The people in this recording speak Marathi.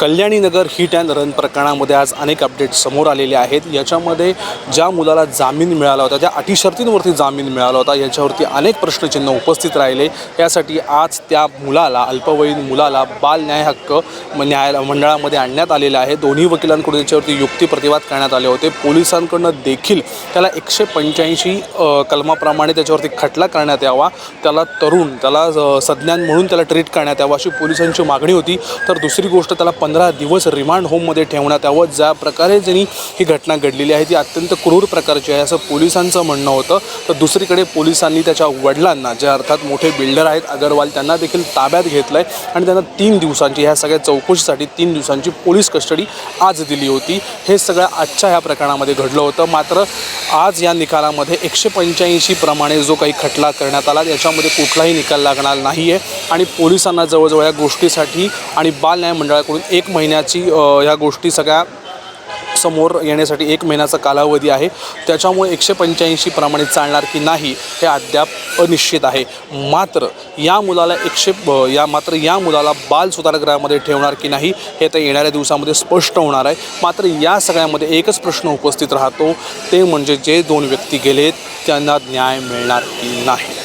कल्याणीनगर हिट अँड रन प्रकरणामध्ये आज अनेक अपडेट समोर आलेले आहेत. याच्यामध्ये ज्या मुलाला जामीन मिळाला होता ज्या अटी शर्तींवरती जामीन मिळाला होता. याच्यावरती अनेक प्रश्नचिन्ह उपस्थित राहिले. यासाठी आज त्या मुलाला अल्पवयीन मुलाला बाल न्याय हक्क न्यायालय मंडळामध्ये आणण्यात आलेलं आहे. दोन्ही वकिलांकडून याच्यावरती युक्ती प्रतिवाद करण्यात आले होते. पोलिसांकडनं देखील त्याला एकशे पंच्याऐंशी कलमाप्रमाणे त्याच्यावरती खटला करण्यात यावा. त्याला तरुण त्याला सज्ञान म्हणून त्याला ट्रीट करण्यात यावं अशी पोलिसांची मागणी होती. तर दुसरी गोष्ट त्याला पंधरा दिवस रिमांड होममध्ये ठेवण्यात यावं. ज्या प्रकारे ज्यांनी ही घटना घडलेली आहे ती अत्यंत क्रूर प्रकारची आहे असं पोलिसांचं म्हणणं होतं. तर दुसरीकडे पोलिसांनी त्याच्या वडिलांना जे अर्थात मोठे बिल्डर आहेत अगरवाल त्यांना देखील ताब्यात घेतलं आहे आणि त्यांना तीन दिवसांची ह्या सगळ्या चौकशीसाठी तीन दिवसांची पोलीस कस्टडी आज दिली होती. हे सगळं आजच्या ह्या प्रकरणामध्ये घडलं होतं. मात्र आज या निकालामध्ये एकशे पंच्याऐंशी प्रमाणे जो काही खटला करण्यात आला याच्यामध्ये कुठलाही निकाल लागणार नाही आहे आणि पोलिसांना जवळजवळ या गोष्टीसाठी आणि बाल न्याय मंडळाकडून एक महिन्याची ह्या गोष्टी सगळ्या समोर येण्यासाठी एक महिन्याचा कालावधी आहे. त्याच्यामुळे एकशे पंच्याऐंशी प्रमाणे चालणार की नाही हे अद्याप अनिश्चित आहे. मात्र या मुलाला एकशे या मात्र या मुलाला बाल सुधारगृहामध्ये ठेवणार की नाही हे तर येणाऱ्या दिवसामध्ये स्पष्ट होणार आहे. मात्र या सगळ्यामध्ये एकच प्रश्न उपस्थित राहतो ते म्हणजे जे दोन व्यक्ती गेलेत त्यांना न्याय मिळणार की नाही?